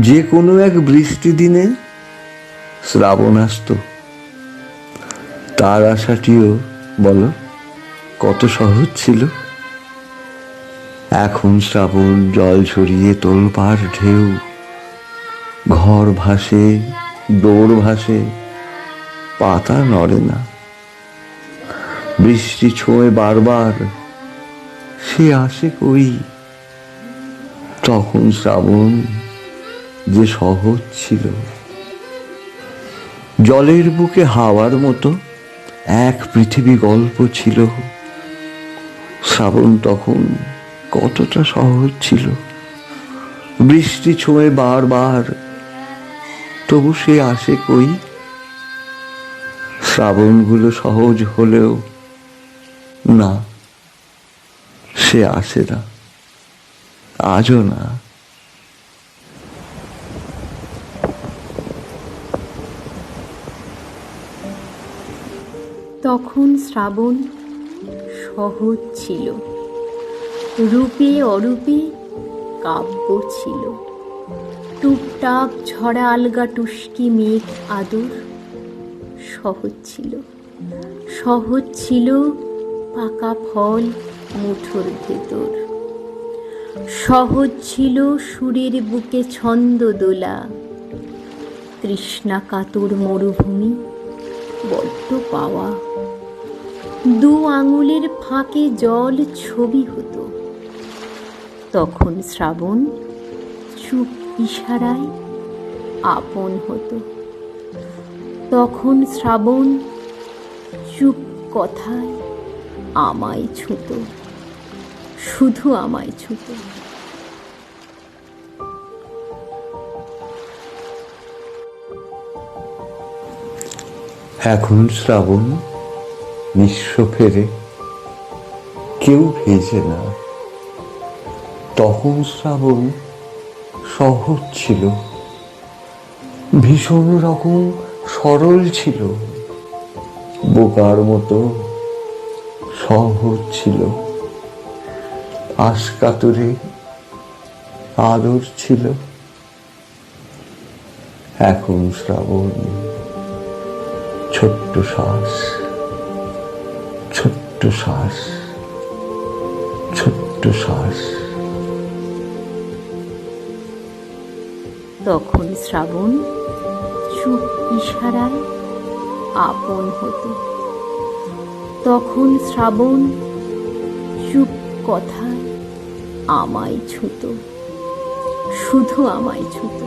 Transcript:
যে কোনো এক বৃষ্টি দিনে শ্রাবণ আসতো। তার আশাটিও, বলো, কত সহজ ছিল? এখন শ্রাবণ জল ছড়িয়ে তোলপাড় ঢেউ, ঘর ভাসে দৌড় ভাসে, পাতা নড়ে না। বৃষ্টি ছোঁয় বারবার, সে আসে কই? তখন শ্রাবণ যে সহজ ছিল। জলের বুকে হাওয়ার মতো এক পৃথিবী গল্প ছিল। শ্রাবণ তখন কতটা সহজ ছিল। বৃষ্টি ছোঁয়ে বারবার। তবু সে আসে কই? শ্রাবণগুলো সহজ হলেও না, সে আসে না। আজও না। তখন শ্রাবণ সহজ ছিল। রূপে অরূপে কাব্য ছিল। টুপটাপ ঝরা আলগা টুস্কি মেঘ আদর সহজ ছিল। সহজ ছিল পাকা ফল মুঠোর ভেতর। সহজ ছিল সুরের বুকে ছন্দ দোলা। তৃষ্ণা কাতর মরুভূমি বড্ড পাওয়া। দু আঙুলের ফাঁকে জল ছবি হতো। তখন শ্রাবণ চুপ ইশারায় আপন হতো। তখন শ্রাবণ চুপ কথায় আমায় ছুতো। শুধু আমায় ছুতো। এখন শ্রাবণ নিঃস্ব ফেরে, কেউ ভেজে না। তখন শ্রাবণ সহজ ছিল, ভীষণ রকম সরল ছিল, বোকার মতো সহজ ছিল, আশকাতরে আদর ছিল। এখন শ্রাবণ ছোট্ট শ্বাস ছোট্ট শ্বাস ছোট্ট শ্বাস। তখন শ্রাবণ চুপ ইশারায় আপন হতো। তখন শ্রাবণ চুপ কথায় আমায় ছুতো, শুধু আমায় ছুতো।